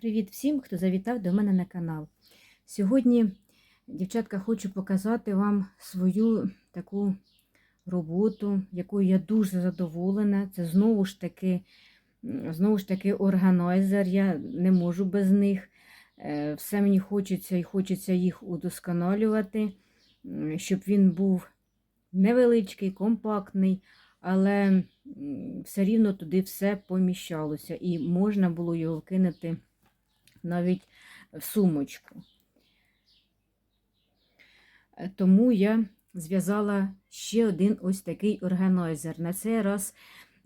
Привіт всім, хто завітав до мене на канал. Сьогодні, дівчатка, хочу показати вам свою таку роботу, якою я дуже задоволена. Це знову ж таки, знову ж таки органайзер. Я не можу без них. Е, Все мені хочеться і хочеться їх удосконалювати, щоб він був невеличкий, компактний, але все рівно туди все поміщалося, і можна було його вкинути навіть в сумочку. Е, Тому я зв'язала ще один ось такий органайзер. На цей раз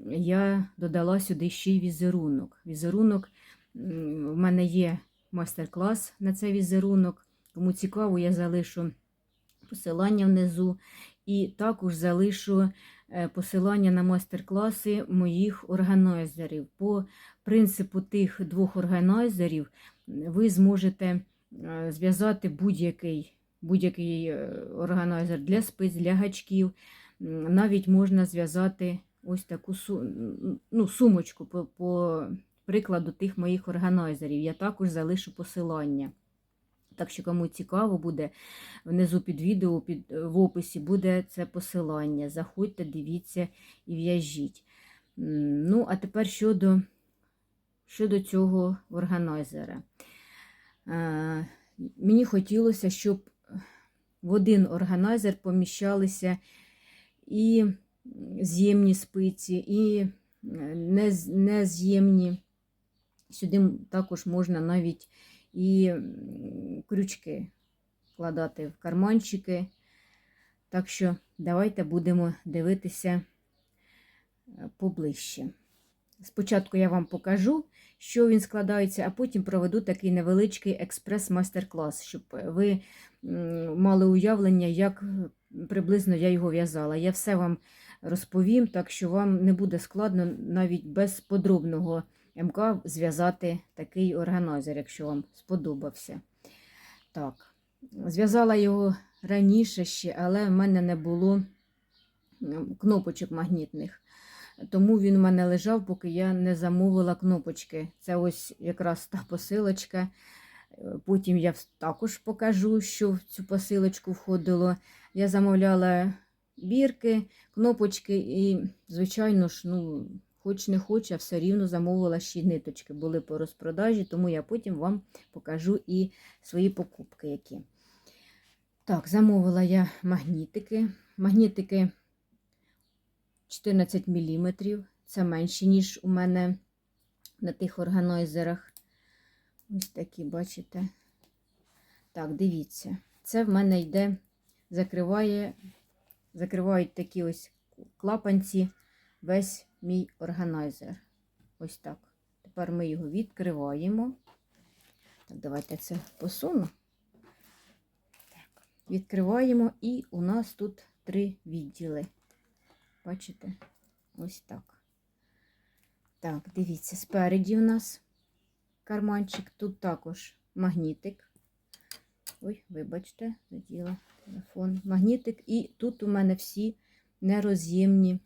я додала сюди ще й візерунок. Візерунок в мене є майстер-клас на цей візерунок. Кому цікаво, я залишу посилання внизу. І також залишу е, посилання на майстер-класи моїх органайзерів. По принципу тих двох органайзерів ви зможете е, зв'язати будь-який будь-який е, органайзер для спиць, для гачків. Навіть можна зв'язати ось таку ну, сумочку по, по прикладу тих моїх органайзерів. Я також залишу посилання. Так що, кому цікаво буде, внизу під відео, під, в описі буде це посилання. Заходьте, дивіться і в'яжіть. Ну, а тепер щодо, щодо цього органайзера. Е, Мені хотілося, щоб в один органайзер поміщалися і з'ємні спиці, і е, нез- нез'ємні. Сюди також можна навіть і крючки вкладати в карманчики. Так що давайте будемо дивитися е, поближче. Спочатку я вам покажу, що він складається, а потім проведу такий невеличкий експрес-майстер-клас, щоб ви мали уявлення, як приблизно я його в'язала. Я все вам розповім, так що вам не буде складно навіть без подробного МК зв'язати такий органайзер, якщо вам сподобався. Так, зв'язала його раніше ще, але в мене не було кнопочок магнітних. Тому він в мене лежав, поки я не замовила кнопочки. Це ось якраз та посилочка. Е, Потім я також покажу, що в цю посилочку входило. Я замовляла бірки, кнопочки і, звичайно ж, ну, хоч не хоч, а все рівно замовила ще ниточки. Були по розпродажі, тому я потім вам покажу і свої покупки які. Так, замовила я магнітики. Магнітики 14 мм. Це менші, ніж у мене на тих органайзерах. Ось такі, бачите. Так, дивіться. Це в мене йде, закриває, закривають такі ось клапанці весь мій органайзер. Ось так. Тепер ми його відкриваємо. Так, давайте це посуну. Так, відкриваємо, і у нас тут три відділи. Бачите? Ось так. Так, дивіться, спереді у нас карманчик, тут також магнітик. Ой, вибачте, заділа телефон. Магнітик, і тут у мене всі нероз'ємні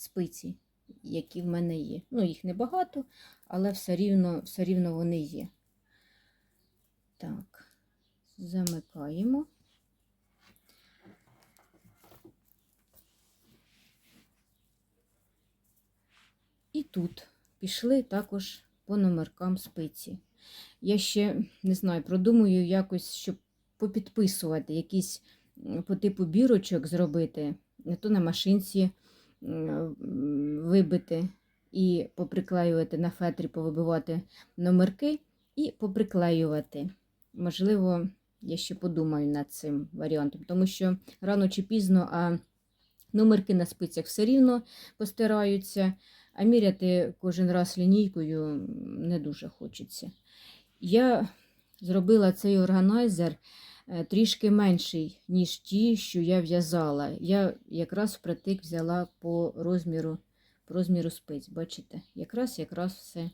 спиці, які в мене є. Ну, їх небагато, але все рівно, все рівно вони є. Так, замикаємо. І тут пішли також по номеркам спиці. Я ще не знаю, продумую якось, щоб попідписувати якісь по типу бірочок зробити, то на машинці вибити і поприклеювати на фетрі, повибивати номерки і поприклеювати. Можливо, я ще подумаю над цим варіантом, тому що рано чи пізно, а номерки на спицях все рівно постираються. А міряти кожен раз лінійкою не дуже хочеться. Я зробила цей органайзер е, трішки менший, ніж ті, що я в'язала. Я якраз впритик взяла по розміру, по розміру спиць. Бачите, якраз якраз все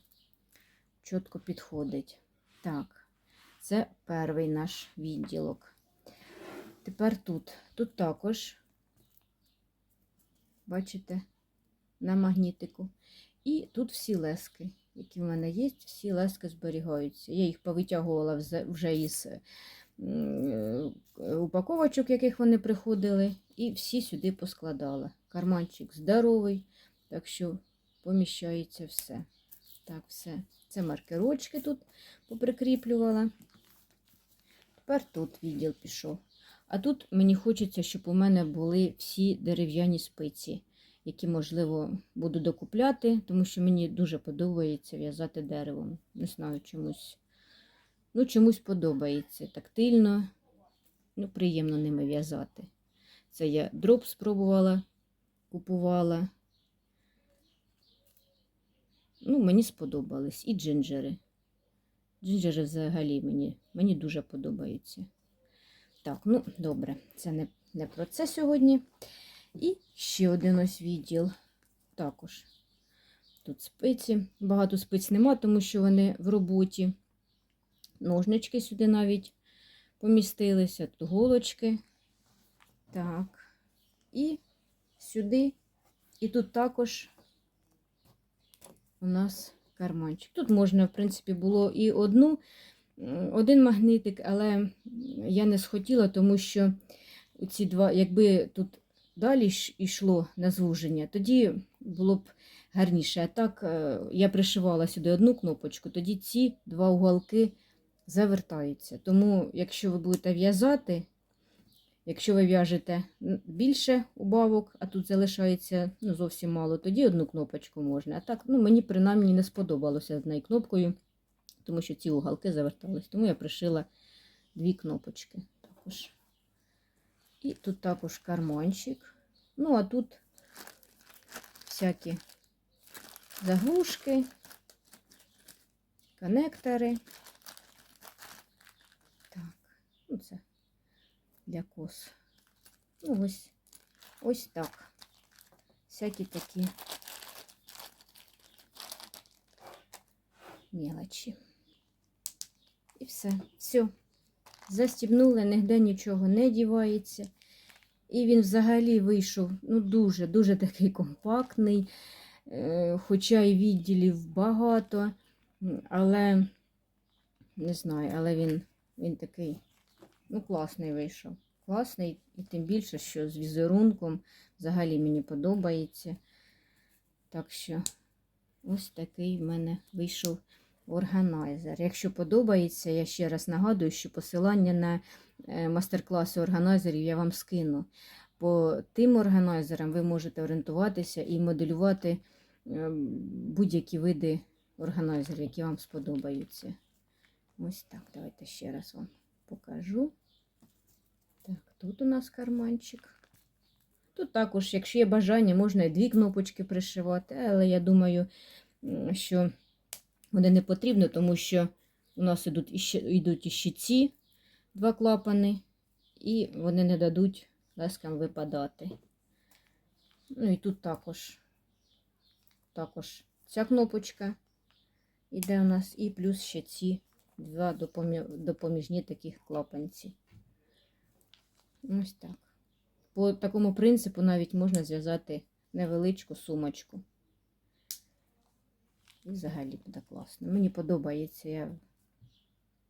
чітко підходить. Так, це перший наш відділок. Тепер тут. Тут також, бачите, на магнітику. І тут всі лески. які в мене є, всі лески зберігаються. Я їх повитягувала вже із е, упаковочок, яких вони приходили, і всі сюди поскладала. Карманчик здоровий, так що поміщається все. Так, все. Це маркерочки тут поприкріплювала. Тепер тут відділ пішов. А тут мені хочеться, щоб у мене були всі дерев'яні спиці, які, можливо, буду докупляти, тому що мені дуже подобається в'язати деревом. Не знаю, чомусь. Ну, чомусь подобається. Тактильно, ну, приємно ними в'язати. Це я дроб спробувала, купувала. Ну, мені сподобались. І джинджери. Джинджери взагалі мені, мені дуже подобаються. Так, ну добре, це не, не про це сьогодні. І ще один ось відділ. Також. Тут спиці. Багато спиць нема, тому що вони в роботі. Ножнички сюди навіть помістилися. Тут голочки. Так. І сюди. І тут також у нас карманчик. Тут можна, в принципі, було і одну, один магнитик, але я не схотіла, тому що ці два, якби тут далі йшло на звуження, тоді було б гарніше. А так е, я пришивала сюди одну кнопочку, тоді ці два уголки завертаються. Тому, якщо ви будете в'язати, Якщо ви в'яжете більше убавок, а тут залишається ну, зовсім мало, тоді одну кнопочку можна. А так, ну, мені принаймні не сподобалося однією кнопкою, тому що ці уголки завертались. Тому я пришила дві кнопочки. Також. І тут також карманчик. Ну, а тут всякі заглушки, коннектори. Ну це для кос. Ну, ось, ось так. Всякі такі мелочі. І все. Все. Застібнули, нігде нічого не дівається. І він взагалі вийшов ну, дуже, дуже такий компактний, е, хоча і відділів багато, але не знаю, але він, він такий Ну, класний вийшов. Класний, і тим більше, що з візерунком взагалі мені подобається. Так що, ось такий в мене вийшов органайзер. Якщо подобається, я ще раз нагадую, що посилання на е, мастер-класи органайзерів я вам скину. По тим органайзерам ви можете орієнтуватися і моделювати е, будь-які види органайзерів, які вам сподобаються. Ось так, давайте ще раз вам покажу. Так, тут у нас карманчик. Тут також, якщо є бажання, можна і дві кнопочки пришивати, але я думаю, що вони не потрібно, тому що у нас ідуть іще, йдуть іще ці два клапани, і вони не дадуть лескам випадати. Ну і тут також, також ця кнопочка іде у нас, і плюс ще ці два допомі- допоміжні таких клапанці. Ось так. По такому принципу навіть можна зв'язати невеличку сумочку. І взагалі буде класно. Мені подобається, я,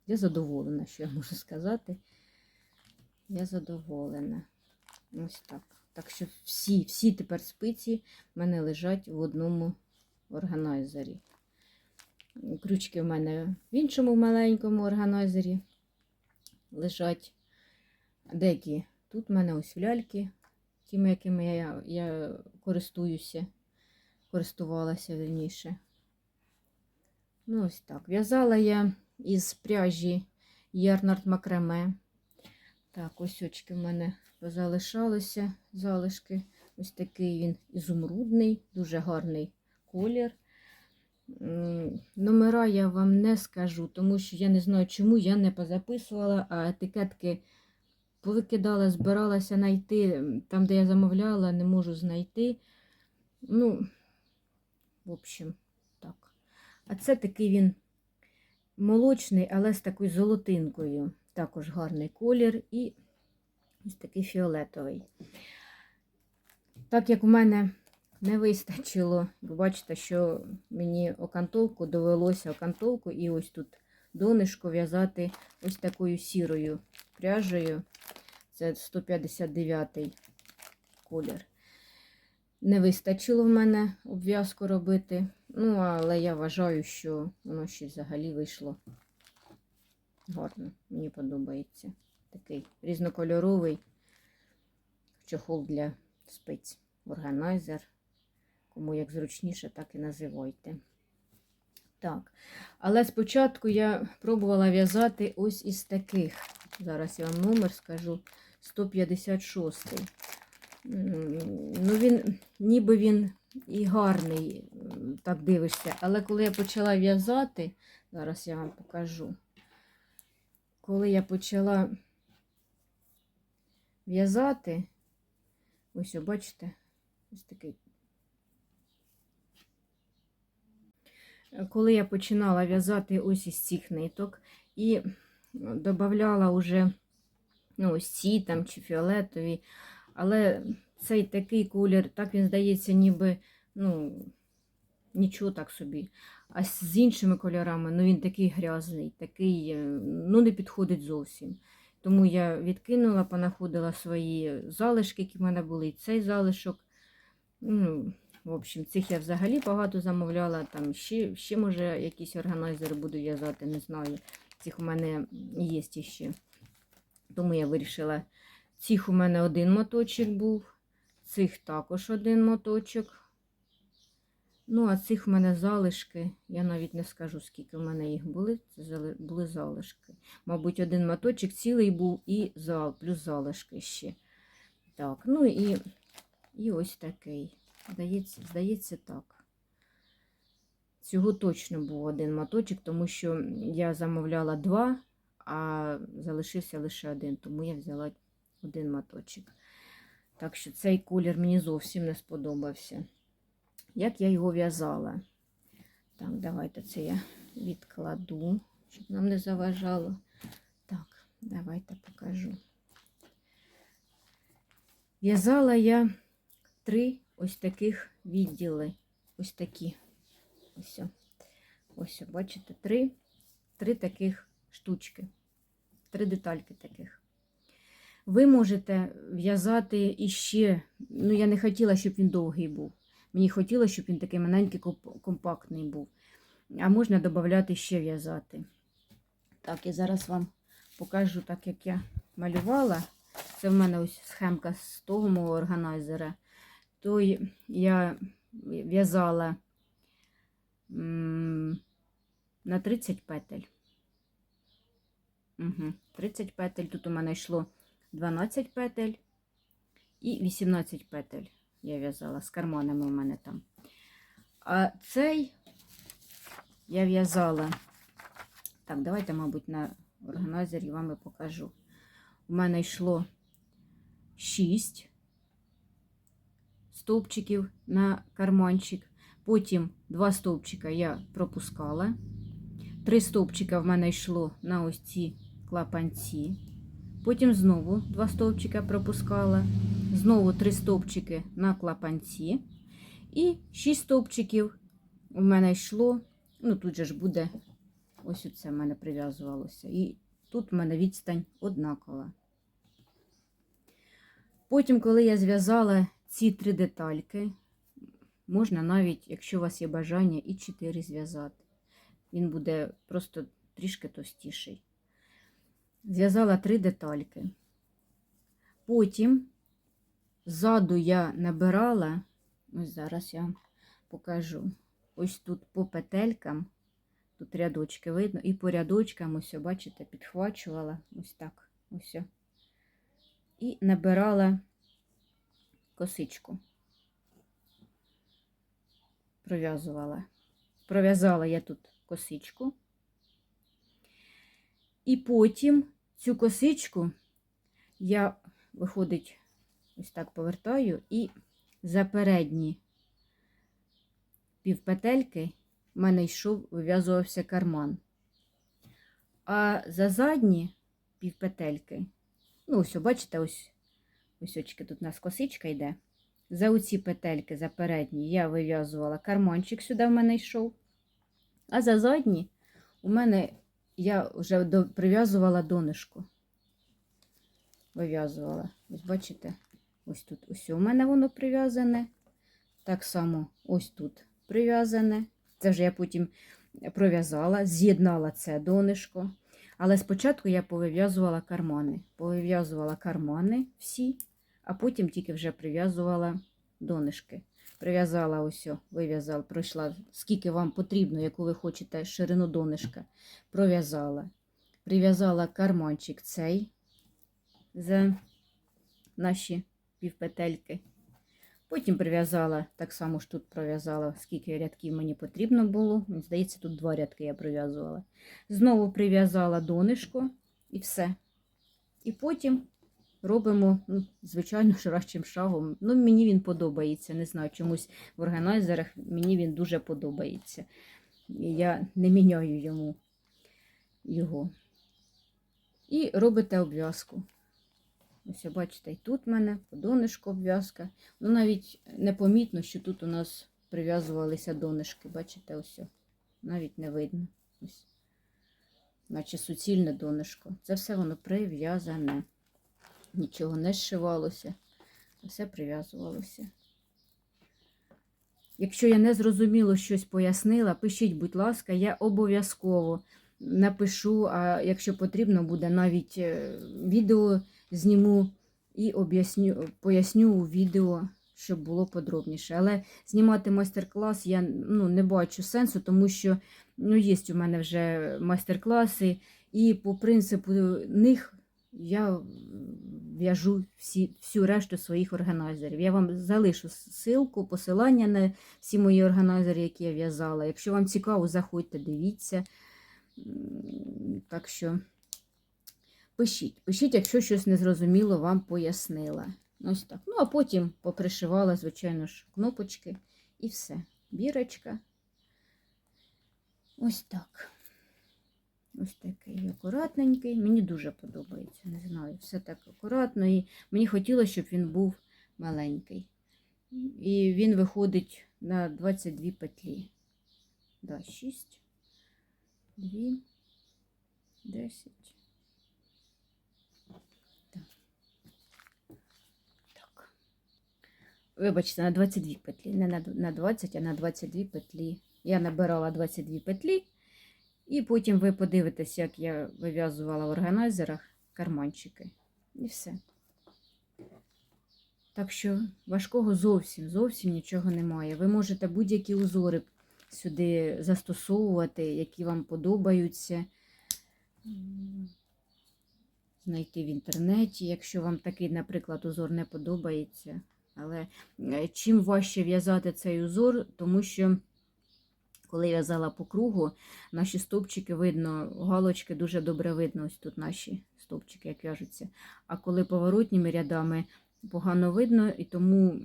я задоволена, що я можу сказати. Я задоволена. Ось так. Так що всі, всі тепер спиці в мене лежать в одному органайзері. Крючки в мене в іншому маленькому органайзері лежать. Деякі тут в мене ось ляльки, тими, якими я, я користуюся, користувалася вірніше. Ну, ось так. В'язала я із пряжі Ярнард Макраме. Так, ось очки в мене залишалися залишки. Ось такий він ізумрудний, дуже гарний колір. Номера я вам не скажу, тому що я не знаю, чому я не позаписувала, а етикетки повикидала, збиралася знайти. Там, де я замовляла, не можу знайти. Ну, в общем, так. А це такий він молочний, але з такою золотинкою. Також гарний колір і ось такий фіолетовий. Так як у мене не вистачило. Ви бачите, що мені окантовку довелося окантовку і ось тут донишко в'язати ось такою сірою пряжею. Це 159 колір. Не вистачило в мене обв'язку робити. Ну, але я вважаю, що воно ще взагалі вийшло гарно. Мені подобається. Такий різнокольоровий чохол для спиць. Органайзер. Кому як зручніше, так і називайте. Так. Але спочатку я пробувала в'язати ось із таких. Зараз я вам номер скажу. 156. М, Ну, він, ніби він і гарний, так дивишся. Але коли я почала в'язати, зараз я вам покажу. Коли я почала в'язати, ось, бачите, ось такий. Коли я починала в'язати ось із цих ниток і додавала вже ну, ось ці там чи фіолетові, але цей такий колір, так він здається, ніби ну, нічого так собі. А з іншими кольорами, ну він такий грязний, такий, е, ну не підходить зовсім. Тому я відкинула, понаходила свої залишки, які в мене були, і цей залишок. Ну, в общем, цих я взагалі багато замовляла. Там ще, ще може, якісь органайзери буду в'язати, не знаю. Цих у мене є ще. Тому я вирішила. Цих у мене один моточок був, цих також один моточок. Ну, а цих в мене залишки. Я навіть не скажу, скільки в мене їх були. Це були залишки. Мабуть, один моточок цілий був і зал, плюс залишки ще. Так, ну і, і ось такий. Здається, здається, так. Цього точно був один моточок, тому що я замовляла два, а залишився лише один, тому я взяла один моточок. Так що цей колір мені зовсім не сподобався. Як я його в'язала? Так, давайте це я відкладу, щоб нам не заважало. Так, давайте покажу. В'язала я три ось таких відділи. Ось такі. Ось. Ось, бачите, три, три таких штучки. Три детальки таких. Ви можете в'язати іще, ну я не хотіла, щоб він довгий був. Мені хотілося, щоб він такий маленький, компактний був. А можна додати ще в'язати. Так, я зараз вам покажу, так як я малювала. Це в мене ось схемка з того мого органайзера. То я в'язала на 30 петель. Угу. 30 петель. Тут у мене йшло 12 петель і 18 петель я в'язала з карманами у мене там. А цей я в'язала. Так, давайте, мабуть, на органайзері вам і покажу. У мене йшло 6 стовпчиків на карманчик. Потім два стовпчика я пропускала. Три стовпчика в мене йшло на ось ці клапанці. Потім знову два стовпчика пропускала. Знову три стовпчики на клапанці. І шість стовпчиків у мене йшло. Ну, тут же ж буде, ось оце в мене прив'язувалося. І тут в мене відстань однакова. Потім, коли я зв'язала ці три детальки, можна навіть, якщо у вас є бажання, і чотири зв'язати. Він буде просто трішки товстіший. Зв'язала три детальки. Потім ззаду я набирала, ось зараз я покажу. Ось тут по петелькам, тут рядочки видно, і по рядочкам, ось, бачите, підхвачувала ось так. Ось. І набирала косичку. Пров'язувала. Пров'язала я тут косичку. І потім цю косичку я, виходить, ось так повертаю і за передні півпетельки в мене йшов, вив'язувався карман. А за задні півпетельки, ну, ось, бачите, ось ось очки тут у нас косичка йде, за оці петельки, за передні, я вив'язувала карманчик сюди в мене йшов. А за задні у мене я вже прив'язувала донишко. Вив'язувала. Ось бачите, ось тут ось у мене воно прив'язане. Так само ось тут прив'язане. Це вже я потім пров'язала, з'єднала це донишко. Але спочатку я повив'язувала кармани. Повив'язувала кармани всі, а потім тільки вже прив'язувала донишки. Прив'язала ось, вив'язала, пройшла, скільки вам потрібно, яку ви хочете ширину донишка. Пров'язала. Прив'язала карманчик цей за наші півпетельки. Потім прив'язала, так само ж тут пров'язала, скільки рядків мені потрібно було. Мені здається, тут два рядки я прив'язувала. Знову прив'язала донишко і все. І потім робимо, ну, звичайно, широчим шагом. Ну, мені він подобається. Не знаю, чомусь в органайзерах мені він дуже подобається. Я не міняю йому його. І робите обв'язку. Ось, бачите, і тут в мене подонишко обв'язка. Ну, навіть непомітно, що тут у нас прив'язувалися донишки. Бачите, ось. Навіть не видно. Ось. Наче суцільне донишко. Це все воно прив'язане. Нічого не зшивалося. Все прив'язувалося. Якщо я не зрозуміло щось пояснила, пишіть, будь ласка, я обов'язково напишу, а якщо потрібно буде, навіть е, відео зніму і об'ясню, поясню у відео, щоб було подробніше. Але знімати майстер-клас я ну, не бачу сенсу, тому що ну, є у мене вже майстер-класи, і по принципу них я в'яжу всі, всю решту своїх органайзерів. Я вам залишу ссылку, посилання на всі мої органайзери, які я в'язала. Якщо вам цікаво, заходьте, дивіться. Так що пишіть, пишіть, якщо щось незрозуміло вам пояснила. Ось так. Ну, а потім попришивала, звичайно ж, кнопочки і все. Бірочка. Ось так. Ось такий акуратненький. Мені дуже подобається. Не знаю, все так акуратно. І мені хотілося, щоб він був маленький. І він виходить на 22 петлі. Да, 6, 2, 10. Так. Так. Вибачте, на 22 петлі. Не на, на 20, а на 22 петлі. Я набирала 22 петлі. І потім ви подивитесь, як я вив'язувала в органайзерах карманчики. І все. Так що важкого зовсім, зовсім нічого немає. Ви можете будь-які узори сюди застосовувати, які вам подобаються. Знайти в інтернеті, якщо вам такий, наприклад, узор не подобається. Але е, чим важче в'язати цей узор, тому що коли в'язала по кругу, наші стовпчики видно, галочки дуже добре видно. Ось тут наші стовпчики, як в'яжуться. А коли поворотніми рядами погано видно, і тому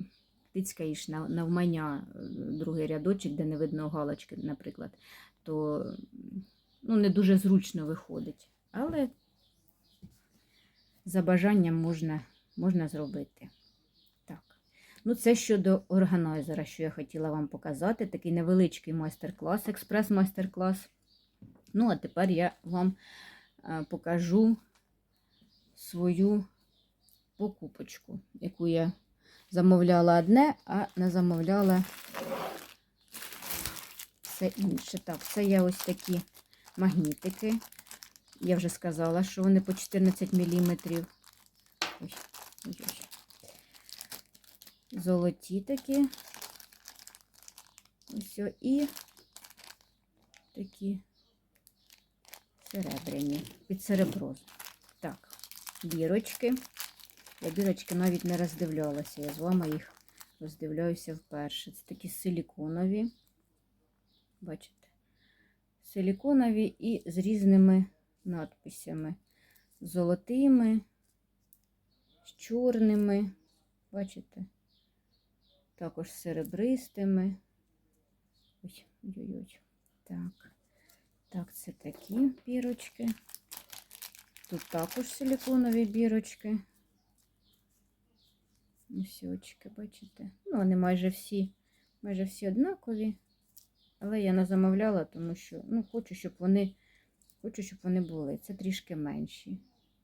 тицькаєш на- навмання е, другий рядочок, де не видно галочки, наприклад, то ну, не дуже зручно виходить. Але за бажанням можна, можна зробити. Ну, це щодо органайзера, що я хотіла вам показати. Такий невеличкий майстер-клас, експрес-майстер-клас. Ну, а тепер я вам е, покажу свою покупочку, яку я замовляла одне, а не замовляла все інше. Так, це є ось такі магнітики. Я вже сказала, що вони по 14 мм. Ой, ой, ой. Золоті такі. Ось і такі серебряні, під серебро. Так, бірочки. Я бірочки навіть не роздивлялася. Я з вами їх роздивляюся вперше. Це такі силіконові. Бачите? Силіконові і з різними надписями. Золотими, з чорними. Бачите? Також серебристими. Ой, ой-ой. Так. Так, це такі бірочки. Тут також силіконові бірочки. Ось очки, бачите? Ну, вони майже всі, майже всі однакові. Але я не замовляла, тому що ну, хочу, щоб вони, хочу, щоб вони були. Це трішки менші.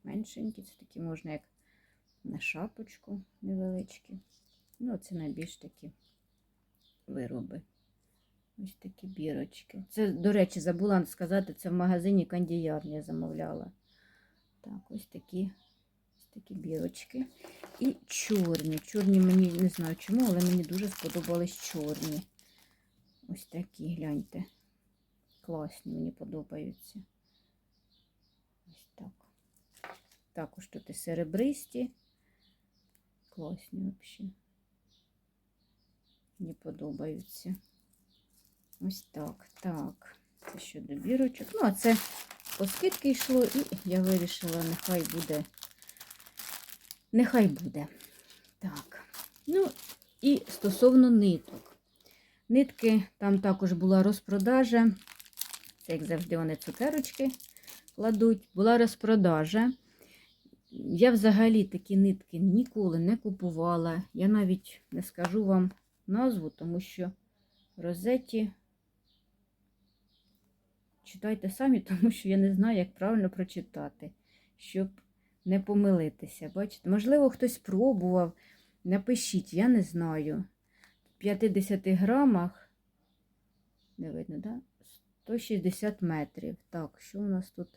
Меншенькі, це такі можна як на шапочку невеличкі. Ну, це найбільш такі вироби. Ось такі бірочки. Це, до речі, забула сказати, це в магазині кандіярні я замовляла. Так, ось такі, ось такі бірочки. І чорні. Чорні мені не знаю чому, але мені дуже сподобались чорні. Ось такі, гляньте. Класні, мені подобаються. Ось так. Також тут і серебристі. Класні взагалі. Мені подобаються. Ось так. Так. Це щодо бірочок. Ну, а це по скидки йшло, і я вирішила, нехай буде. Нехай буде. Так. Ну, і стосовно ниток. Нитки, там також була розпродажа. Це, як завжди, вони цукерочки кладуть. Була розпродажа. Я взагалі такі нитки ніколи не купувала. Я навіть не скажу вам назву, тому що розеті читайте самі, тому що я не знаю, як правильно прочитати, щоб не помилитися. Бачите, можливо, хтось пробував. Напишіть, я не знаю. В 50 грамах, не видно, да? 160 метрів. Так, що у нас тут?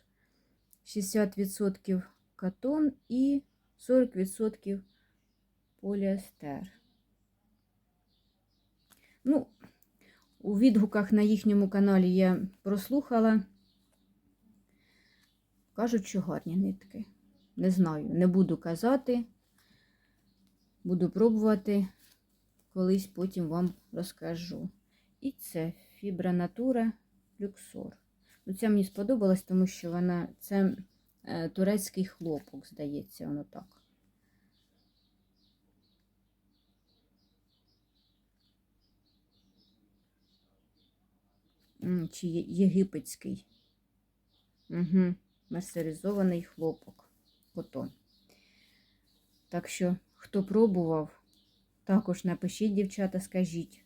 60% катон і 40% поліестер. Ну, у відгуках на їхньому каналі я прослухала. Кажуть, що гарні нитки. Не знаю, не буду казати. Буду пробувати, колись потім вам розкажу. І це фібра натура люксор. Ну, Це мені сподобалось, тому що вона це е, турецький хлопок, здається, воно так. Чи єгипетський. Угу. Мерсеризований хлопок. Котон. Так що, хто пробував, також напишіть, дівчата, скажіть,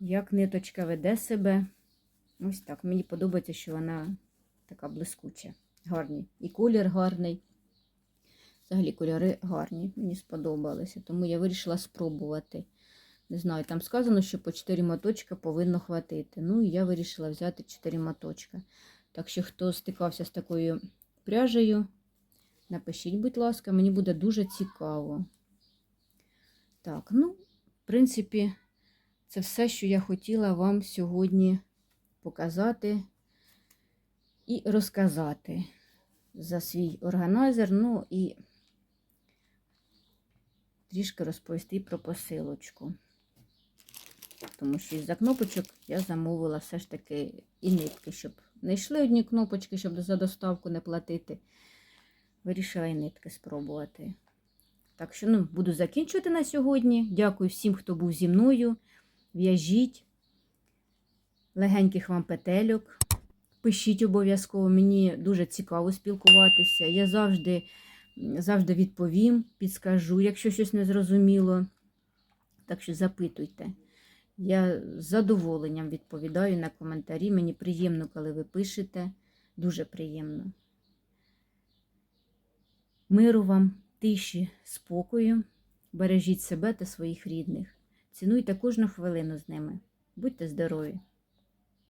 як ниточка веде себе. Ось так. Мені подобається, що вона така блискуча. Гарні. І колір гарний. Взагалі кольори гарні. Мені сподобалися. Тому я вирішила спробувати. Не знаю, там сказано, що по 4 моточка повинно хватити. Ну, і я вирішила взяти 4 моточка. Так що, хто стикався з такою пряжею, напишіть, будь ласка, мені буде дуже цікаво. Так, ну, в принципі, це все, що я хотіла вам сьогодні показати і розказати за свій органайзер. Ну і трішки розповісти про посилочку. Тому що із-за кнопочок я замовила все ж таки і нитки, щоб не йшли одні кнопочки, щоб за доставку не платити. Вирішила і нитки спробувати. Так що, ну, буду закінчувати на сьогодні. Дякую всім, хто був зі мною. В'яжіть. Легеньких вам петельок. Пишіть обов'язково, мені дуже цікаво спілкуватися. Я завжди, завжди відповім, підскажу, якщо щось не зрозуміло. Так що запитуйте. Я з задоволенням відповідаю на коментарі. Мені приємно, коли ви пишете. Дуже приємно. Миру вам, тиші, спокою. Бережіть себе та своїх рідних. Цінуйте кожну хвилину з ними. Будьте здорові!